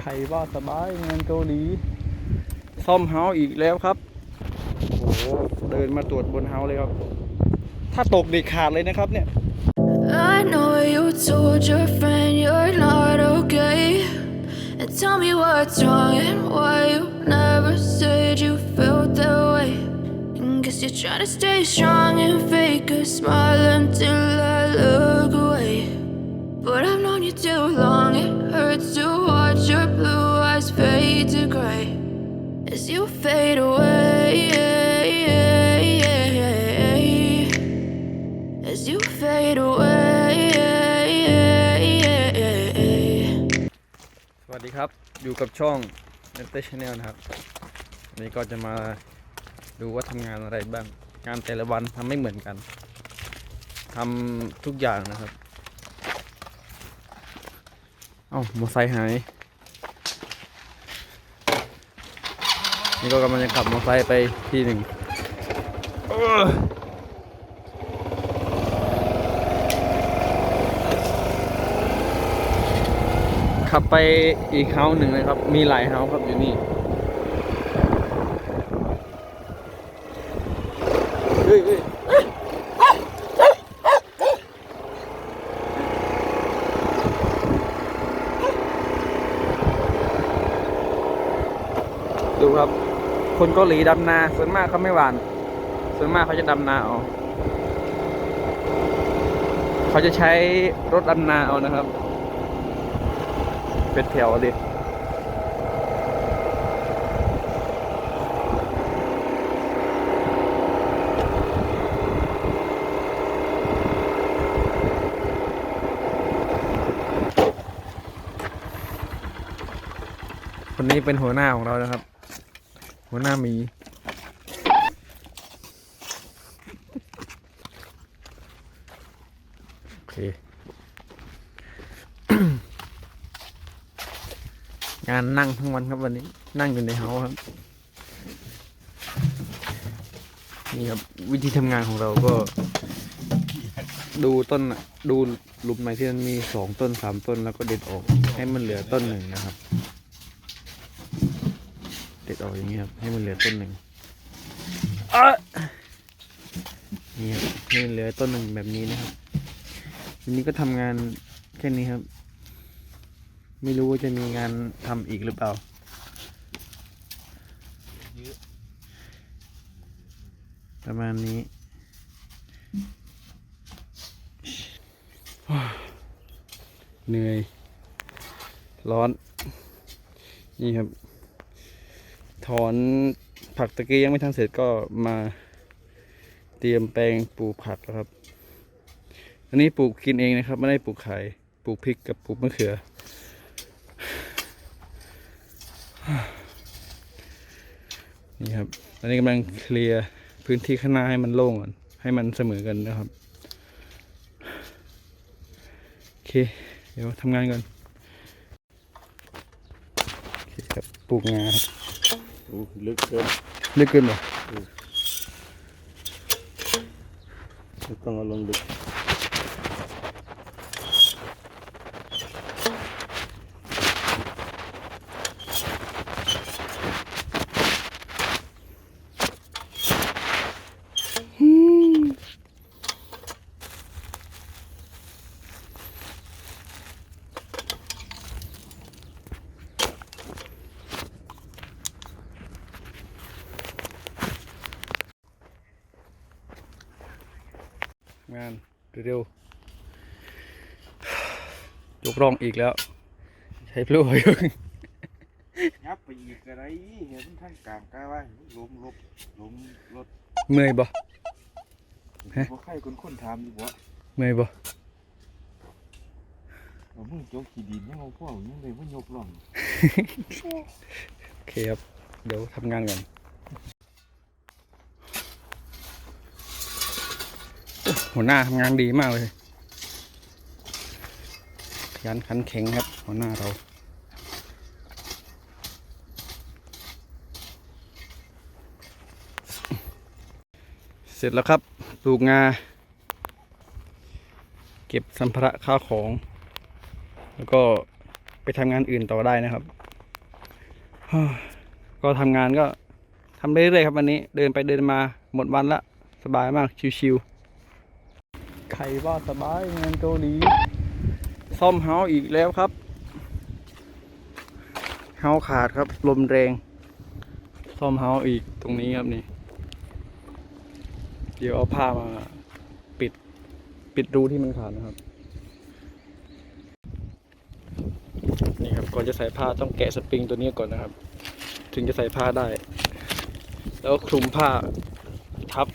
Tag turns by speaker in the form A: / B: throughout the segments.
A: ใครว่าสบายงานเกาหลี ซ่อมเฮาอีกแล้วครับ โอ้โห เดินมาตรวจบนเฮาเลยครับ ถ้าตกเด็กขาดเลยนะครับเนี่ย
B: I know you told your friend you're not okay. And tell me what's wrong and why you never said you felt that way. And guess you're trying to stay strong and fake a smile until I look away. But I've known you too long, it hurts to watch your blue eyes fade to gray as you fade away. As you fade away.
A: สวัสดีครับ อยู่กับช่อง n e t Channel นะครับวันนี้ก็จะมาดูว่าทำงานอะไรบ้าง งานแต่ละวันทำไม่เหมือนกันทำทุกอย่างนะครับ เอ้ามอเตอร์ไซค์หาย นี่ก็กำลังจะขับมอเตอร์ไซค์ไปที่หนึ่งขับไปอีกเฮาหนึ่งนะครับ มีหลายเฮาครับอยู่นี่เฮ้ยเฮ้ย ครับ คนเกาหลีดำนาส่วนมากเขาไม่หวาน ส่วนมากเขาจะดำนาเอาเขาจะใช้รถดำนาเอานะครับ เป็นแถวเลยคนนี้เป็นหัวหน้าของเรานะครับ หัวหน้ามี โอเค งานนั่งทั้งวันครับวันนี้ นั่งอยู่ในเฮาครับ นี่ครับ วิธีทำงานของเราก็ ดูต้นดูหลุมไหนที่มันมีสองต้นสามต้นแล้วก็เด็ดออก ให้มันเหลือต้นหนึ่งนะครับ เด็ดออกอย่างนี้ครับให้มันเหลือต้นหนึ่งนี่ครับให้มันเหลือต้นหนึ่งแบบนี้นะครับวันนี้ก็ทำงานแค่นี้ครับ ไม่รู้ว่าจะมีงานทำอีกหรือเปล่าประมาณนี้เหนื่อย ร้อน นี่ครับ ถอนผักตะกี้ยังไม่ทันเสร็จก็มาเตรียมแปลงปลูกผักแล้วครับ อันนี้ปลูกกินเองนะครับ ไม่ได้ปลูกขายปลูกพริกกับปลูกมะเขือ นี่ครับตอนนี้กำลังเคลียร์พื้นที่ข้างหน้าให้มันโล่งก่อนให้มันเสมอกันนะครับ โอเค เดี๋ยวทำงานก่อน โอเคครับปลูกงาครับ
C: ลึกเกิน
A: ลึกเกินเหรอ
C: ไม่ต้องเอาลงลึก
A: งาน เร็วๆยกร่องอีกแล้ว ใช้พลุอยู่
C: ยับไปอีกอะไรเห็นท่านกลางกล้าว่าล้มลบล้มรถ
A: เมื่อยบ่ฮะ
C: บ่ใครคนคนถามอยู่บ่
A: เมื่อยบ่
C: ว่ามึงโจกขี้ดินยังเอาพวกยังเลยว่ายกล่อง
A: โอเคครับ เดี๋ยวทำงานก่อนโอ้ หัวหน้าทำงานดีมากเลยขยันขันแข็งครับ หัวหน้าเราเสร็จแล้วครับปลูกงา เก็บสัมภาระข้าวของ แล้วก็ไปทำงานอื่นต่อได้นะครับ ก็ทำงานก็ทำเรื่อยๆครับวันนี้ เดินไปเดินมาหมดวันละ สบายมากชิวๆ ใครว่าสบายงานเกาหลีซ่อมเฮาอีกแล้วครับ เฮาขาดครับ ลมแรง ซ่อมเฮาอีกตรงนี้ครับนี่ เดี๋ยวเอาผ้ามาปิดปิดรูที่มันขาดนะครับ นี่ครับก่อนจะใส่ผ้าต้องแกะสปริงตัวนี้ก่อนนะครับ ถึงจะใส่ผ้าได้ แล้วคลุมผ้าทับ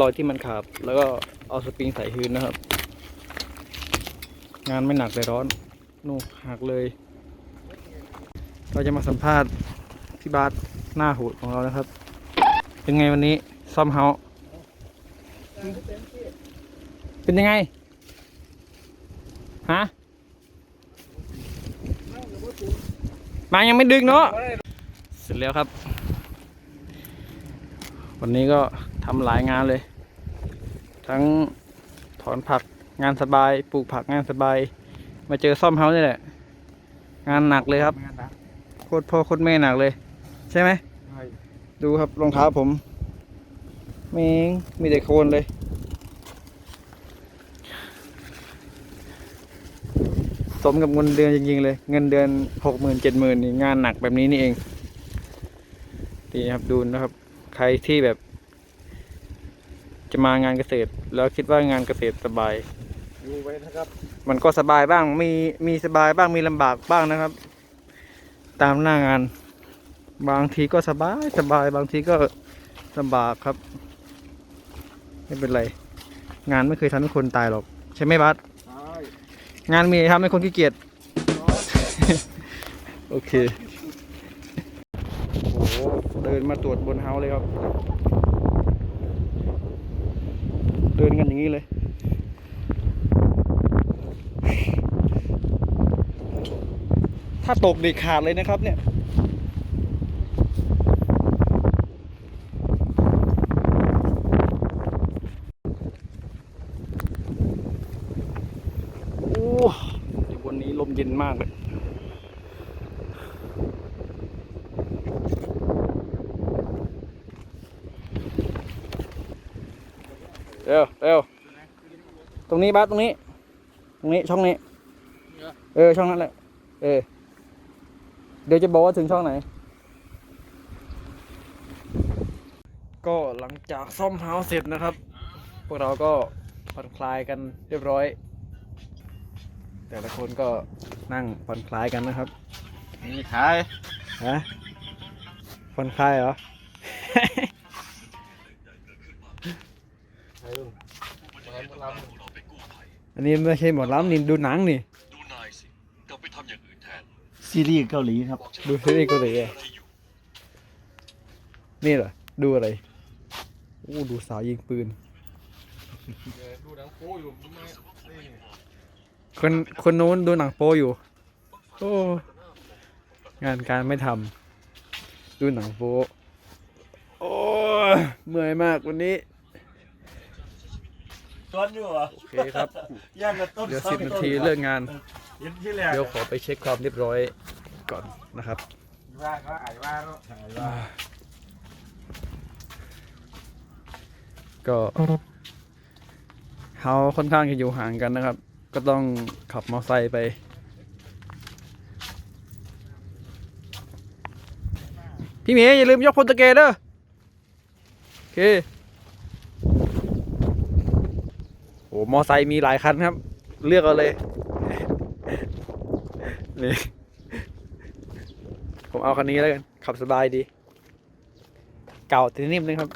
A: รอยที่มันขาด แล้วก็เอาสปริงใส่คืนนะครับ งานไม่หนักเลยร้อนนู่หักเลย เราจะมาสัมภาษณ์พี่บาสหน้าหูของเรานะครับ เป็นไงวันนี้ซ่อมเฮาเป็นยังไงฮะมายังไม่ดึงเนาะเสร็จแล้วครับ วันนี้ก็ทำหลายงานเลย ทั้งถอนผักงานสบาย ปลูกผักงานสบาย มาเจอซ่อมเฮาส์นี่แหละ งานหนักเลยครับ
C: งานนะ
A: โคตรพ่อโคตรแม่หนักเลย ใช่ไหม
C: ใช่
A: ดูครับรองเท้าผมมงมีแต่โคลนเลย สมกับเงินเดือนจริงๆเลย เงินเดือนหกหมื่นเจ็ดหมื่นนี่งานหนักแบบนี้นี่เองนี่นะครับดูนะครับ ใครที่แบบ จะมางานเกษตร แล้วคิดว่างานเกษตรสบาย
C: ดูไว้นะครับ
A: มันก็สบายบ้างมีมีสบายบ้างมีลำบากบ้างนะครับ ตามหน้างาน บางทีก็สบายสบาย บางทีก็ลำบากครับ ไม่เป็นไร งานไม่เคยทำให้คนตายหรอก ใช่ไหมบัส
C: ใช่
A: งานมีทำให้คนขี้เกียจโอเคโอ้โห เดินมาตรวจบนเฮาเลยครับ เดินกันอย่างนี้เลยถ้าตกเด็กขาดเลยนะครับเนี่ย โอ้ยวันนี้ลมเย็นมากเลย เร็วเร็วตรงนี้บ้าสตรงนี้ ตรงนี้ช่องนี้ เออช่องนั้นแหละ เออ เดี๋ยวจะบอกว่าถึงช่องไหน ก็หลังจากซ่อมเฮาส์เสร็จนะครับ พวกเราก็ผ่อนคลายกันเรียบร้อย แต่ละคนก็นั่งผ่อนคลายกันนะครับ
C: นี่ขาย
A: ฮะผ่อนคลายเหรอ
C: ขายลุงขายมะล
A: อันนี้ไม่ใช่หมอลำนี่ดูหนังนี่
D: ดูนายสิกลับไปทำอย่างอื่นแทนำ
C: ซีรีส์เกาหลีครับ
A: ดูซีรีส์เกาหลีอะนี่เหรอดูอะไรโอ้ดูสาวยิงปืน
C: ดูหนังโป๊อยู่ไม่
A: คนคนนู้นดูหนังโป๊อยู่โอ้งานการไม่ทำดูหนังโป๊โอ้ยเมื่อยมากวันนี้
C: ต้นอยู่เหรอ
A: โอเคครับ
C: ย่างกับต้น
A: เดี๋ยวสิบนาทีเลิกงาน
C: เห็นที่แรก
A: เดี๋ยวขอไปเช็คความเรียบร้อยก่อนนะครับ
C: ว่าก็อ่ายว่าเนาะอ่ายว่า
A: ก็เขาค่อนข้างจะอยู่ห่างกันนะครับ ก็ต้องขับมอเตอร์ไซค์ไป พี่หมีอย่าลืมยกพลตะเกเด้อโอเค โอ้ มอไซค์มีหลายคันครับ เลือกเอาเลย นี่ ผมเอาคันนี้แล้วกัน ขับสบายดี เก่าแต่นิ่มนะครับ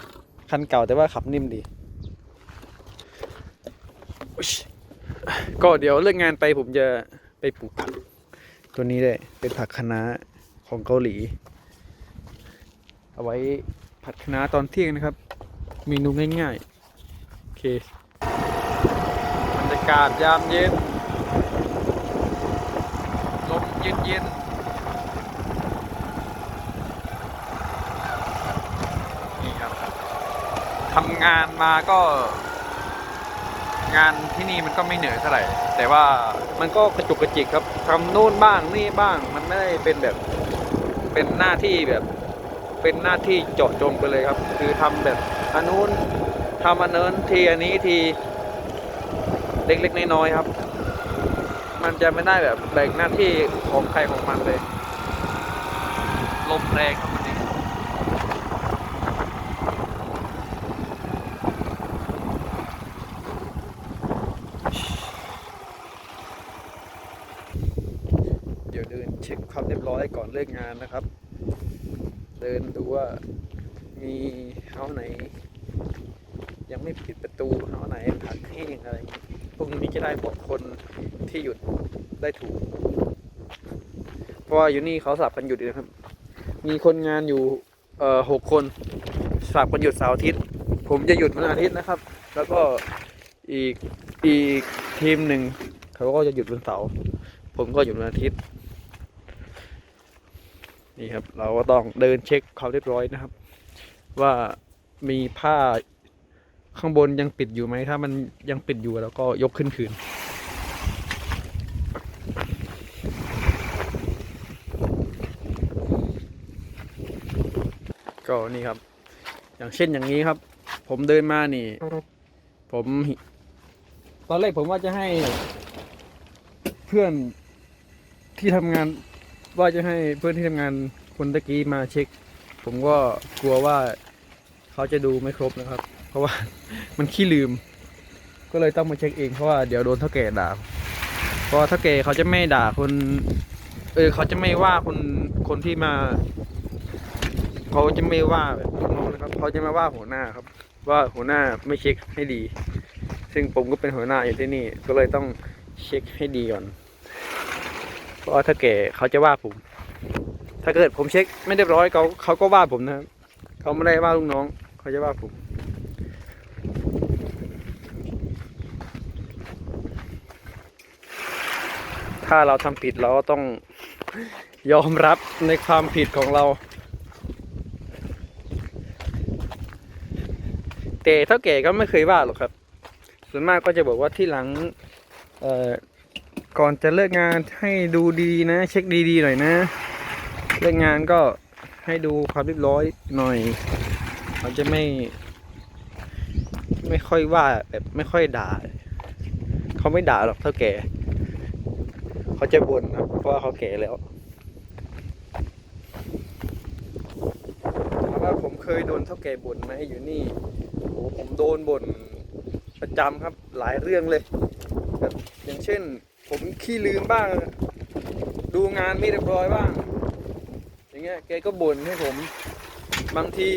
A: คันเก่าแต่ว่าขับนิ่มดี ก็เดี๋ยวเลิกงานไปผมจะไปปลูกผัก ตัวนี้เลย เป็นผักคะน้าของเกาหลี เอาไว้ผัดคะน้าตอนเที่ยงนะครับ เมนูง่ายๆ โอเคากาศยามเย็น ลมเย็นๆนี่ครับทำงานมาก็ งานที่นี่มันก็ไม่เหนื่อยเท่าไหร่ แต่ว่ามันก็กระจุกกระจิกครับทำนู่นบ้างนี่บ้าง มันไม่ได้เป็นแบบ เป็นหน้าที่แบบ เป็นหน้าที่เจาะจงไปเลยครับ คือทำแบบอันนู้นทำอันเนินทีอันนี้ที เล็กๆน้อยๆครับ มันจะไม่ได้แบบแบ่งหน้าที่ของใครของมันเลย ลมแรงครับวันนี้เดี๋ยวเดินเช็คความเรียบร้อยก่อนเลิกงานนะครับ เดินดูว่ามีเฮาไหน ยังไม่ปิดประตูเฮาไหนผักแห้งอะไรอย่างงี้พวกนี้จะได้บอกคนที่หยุดได้ถูก เพราะว่า อยู่นี่เขาสลับกันหยุดนะครับ มีคนงานอยู่เอ่อหกคนสลับกันหยุดเสาร์อาทิตย์ ผมจะหยุดวันอาทิตย์นะครับ แล้วก็อีกอีกทีมหนึ่งเขาก็จะหยุดวันเสาร์ผมก็หยุดวันอาทิตย์นี่ครับ เราก็ต้องเดินเช็คความเรียบร้อยนะครับ ว่ามีผ้าข้างบนยังปิดอยู่ไหมถ้ามันยังปิดอยู่เราก็ยกขึ้นคืน ก็นี่ครับ อย่างเช่นอย่างนี้ครับ ผมเดินมานี่ ผม ตอนแรกผมว่าจะให้ เพื่อนที่ทำงาน ว่าจะให้เพื่อนที่ทำงานคนตะกี้มาเช็ค ผมก็กลัวว่าเขาจะดูไม่ครบนะครับ เพราะว่า มันขี้ลืม ก็เลยต้องมาเช็คเองเพราะว่าเดี๋ยวโดนเท่าแก่ด่าเพราะว่าเท่าแก่เขาจะไม่ด่าคน เออเขาจะไม่ว่าคนคนที่มา เขาจะไม่ว่าแบบลูกน้องนะครับ เขาจะมาว่าหัวหน้าครับ ว่าหัวหน้าไม่เช็คให้ดี ซึ่งผมก็เป็นหัวหน้าอยู่ที่นี่ ก็เลยต้องเช็คให้ดีก่อน เพราะถ้าแก่เขาจะว่าผม ถ้าเกิดผมเช็คไม่เรียบร้อยเขาเขาก็ว่าผมนะครับ เขาไม่ได้ว่าลูกน้อง เขาจะว่าผมถ้าเราทำผิดเราก็ต้องยอมรับในความผิดของเรา แต่เท่าแก่ก็ไม่เคยว่าหรอกครับ ส่วนมากก็จะบอกว่าที่หลังเอ่อก่อนจะเลิกงานให้ดูดีนะ เช็คดีๆหน่อยนะ เลิกงานก็ให้ดูความเรียบร้อยหน่อยเขาจะไม่ ไม่ค่อยว่าแบบไม่ค่อยด่าเขาไม่ด่าหรอกเท่าแก่เขาจะบ่นครับเพราะว่าเขาแก่แล้วถามว่าผมเคยโดนเท่าแก่บ่นไหมอยู่นี่ ผมโดนบ่นประจำครับหลายเรื่องเลยแบบอย่างเช่น ผมขี้ลืมบ้าง ดูงานไม่เรียบร้อยบ้าง อย่างเงี้ยแกก็บ่นให้ผม บางที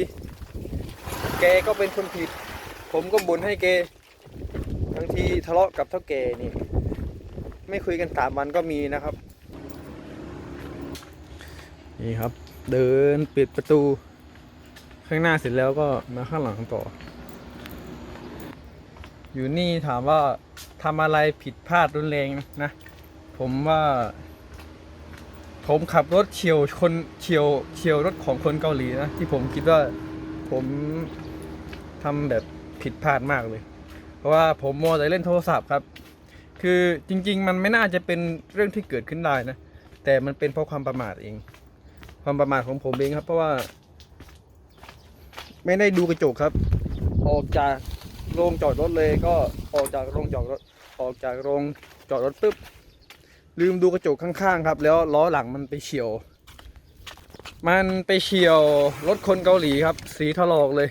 A: แกก็เป็นคนผิด ผมก็บ่นให้แกบางทีทะเลาะกับเท่าแกนี่ ไม่คุยกันสามวันก็มีนะครับ นี่ครับ เดินปิดประตู ข้างหน้าเสร็จแล้วก็มาข้างหลังต่อ อยู่นี่ถามว่าทำอะไรผิดพลาดรุนแรงนะ ผมว่า ผมขับรถเฉียวคนเฉียวเฉียวรถของคนเกาหลีนะที่ผมคิดว่าผมทำแบบผิดพลาดมากเลย เพราะว่าผมมัวแต่เล่นโทรศัพท์ครับ คือจริง ๆ มันไม่น่าจะเป็นเรื่องที่เกิดขึ้นได้นะ แต่มันเป็นเพราะความประมาทเอง ความประมาทของผมเองครับ เพราะว่า ไม่ได้ดูกระจกครับ ออกจาก โรงจอดรถเลยก็ออกจากโรงจอดรถออกจากโรงจอดรถปุ๊บลืมดูกระจกข้างๆครับ แล้วล้อหลังมันไปเฉียว มันไปเฉียวรถคนเกาหลีครับ สีถลอกเลย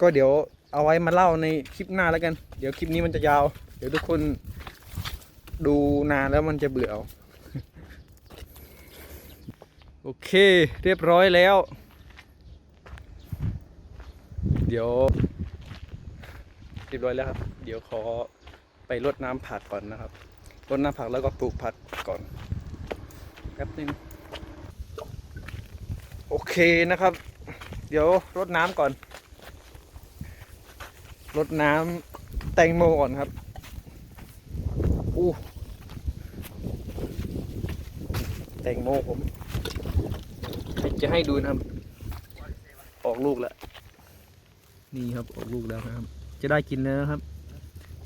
A: ก็เดี๋ยวเอาไว้มาเล่าในคลิปหน้าแล้วกัน เดี๋ยวคลิปนี้มันจะยาว เดี๋ยวทุกคนดูนานแล้วมันจะเบื่อโอเค เรียบร้อยแล้ว เดี๋ยว เรียบร้อยแล้วครับ เดี๋ยวขอไปรดน้ำผักก่อนนะครับรดน้ำผักแล้วก็ปลูกผักก่อนแป๊บนึงโอเคนะครับ เดี๋ยวรดน้ำก่อนรดน้ำแตงโมก่อนครับอู้แตงโมผมจะให้ดูนะครับ ออกลูกแล้ว นี่ครับออกลูกแล้วนะครับ จะได้กินแล้วนะครับ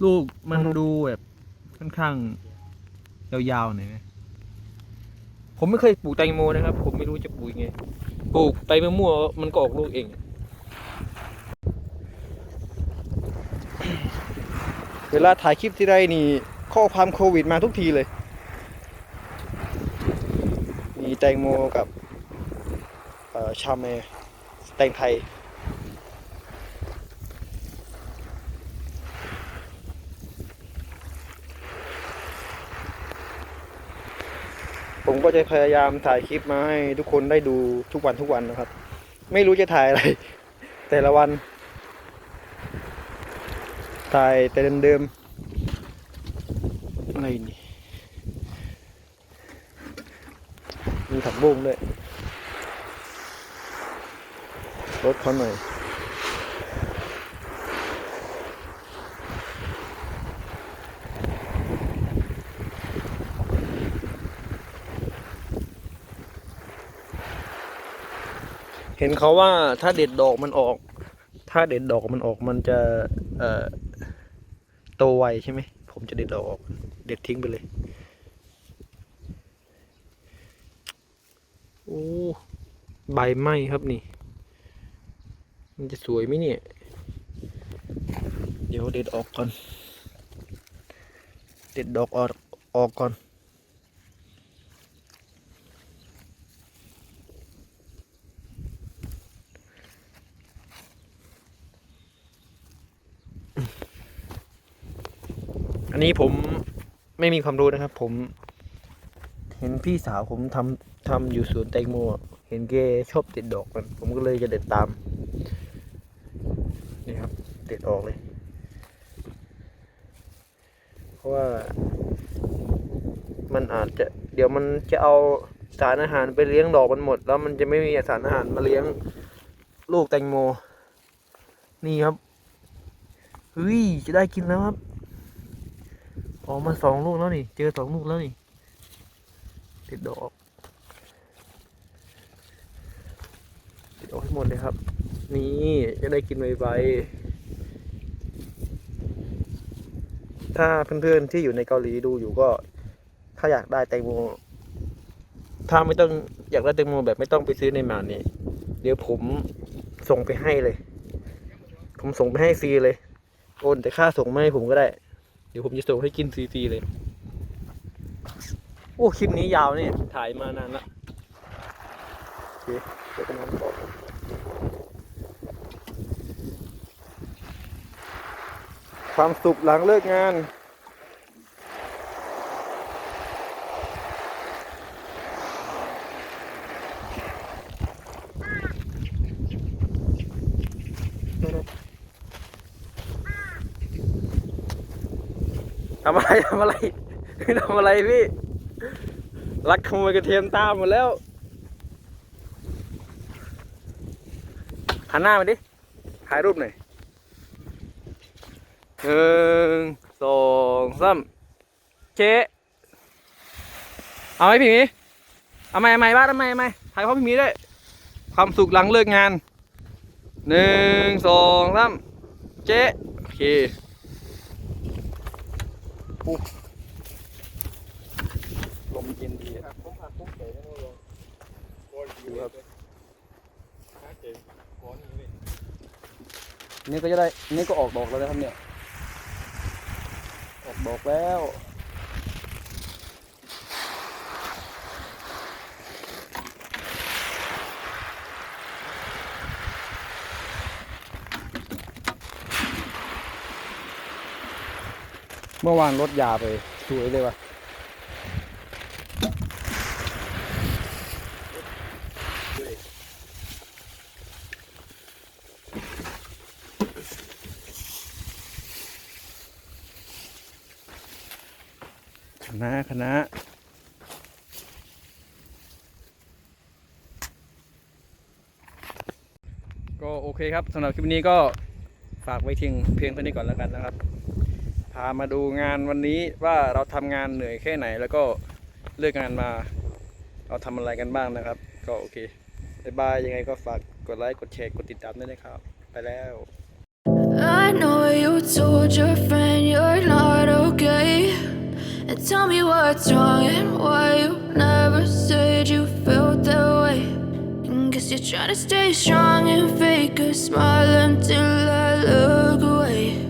A: ลูกมันดูแบบค่อนข้างยาวๆหน่อยนะผมไม่เคยปลูกแตงโมนะครับ ผมไม่รู้จะปลูกยังไงปลูกไปมั่วๆมันก็ออกลูกเอง
C: เวลาถ่ายคลิปที่ไรนี่ข้อความโควิดมาทุกทีเลย มีแตงโมกับชาเมแตงไทย ผมก็จะพยายามถ่ายคลิปมาให้ทุกคนได้ดูทุกวันทุกวันนะครับ ไม่รู้จะถ่ายอะไร แต่ละวัน ถ่ายแต่เดิมๆอะไรนี่มีผักบุ้งด้วยรถเขาหน่อย เห็นเขาว่าถ้าเด็ดดอกมันออก ถ้าเด็ดดอกมันออกมันจะ เอ่อโตไวใช่ไหมผมจะเด็ดดอกออก เด็ดทิ้งไปเลย
A: โอ้ใบไหม้ครับนี่ มันจะสวยไหมเนี่ย
C: เดี๋ยวเด็ดออกก่อน เด็ดดอกออกออกก่อน
A: นนี้ผมไม่มีความรู้นะครับ ผม เห็นพี่สาวผมทำทำอยู่สวนแตงโม เห็นแกชอบเด็ดดอกมัน ผมก็เลยจะเด็ดตาม นี่ครับเด็ดออกเลย เพราะว่า มันอาจจะ เดี๋ยวมันจะเอาสารอาหารไปเลี้ยงดอกมันหมด แล้วมันจะไม่มีสารอาหารมาเลี้ยงลูกแตงโม นี่ครับเฮ้ยจะได้กินแล้วครับ ออกมาสองลูกแล้วนี่ เจอสองลูกแล้วนี่ ติดดอก ติดดอกให้หมดเลยครับ นี่จะได้กินไวๆถ้าเพื่อนๆที่อยู่ในเกาหลีดูอยู่ก็ ถ้าอยากได้แตงโมถ้าไม่ต้องอยากได้แตงโมแบบไม่ต้องไปซื้อในมานี่เดี๋ยวผมส่งไปให้เลย ผมส่งไปให้ฟรีเลย โอนแต่ค่าส่งมาให้ผมก็ได้ เดี๋ยวผมจะส่งให้กินฟรีๆเลย โอ้ คลิปนี้ยาวเนี่ย ถ่ายมานานละโอเคเดี๋ยวกันนอนต่อความสุขหลังเลิกงาน ทำอะไรทำอะไรทำอะไรพี่รักขโมยกระเทียมตามหมดแล้วหันหน้ามาดิถ่ายรูปหน่อยหนึ่งสองสามเชะเอาไหมพี่มีเอาไหมเอาไหมบ้านเอาไหมเอาไหมถ่ายพ่อพี่มีด้วยความสุขหลังเลิกงานหนึ่งสองสามเจ๊โอเค
C: ลมเย็นดีครับดูครับนี่ก็จะได้นี่ก็ออกดอกแล้วนะครับเนี่ย ออกดอกแล้ว เมื่อวานรถยาไปสวยเลยว่ะคณะคณะก็โอเคครับสำหรับคลิปนี้ก็ฝากไว้เพียงเพียงเท่านี้ก่อนแล้วกันนะครับ พามาดูงานวันนี้ว่าเราทำงานเหนื่อยแค่ไหน แล้วก็เลิกงานมา เราทำอะไรกันบ้างนะครับ ก็โอเคบายบายยังไงก็ฝากกดไลค์กดแชร์กดติดตามด้วยนะครับ ไปแล้ว
B: I know you told your friend you're not okay. And tell me what's wrong and why you never say Cause you're trying to stay strong and fake a smile until I look away.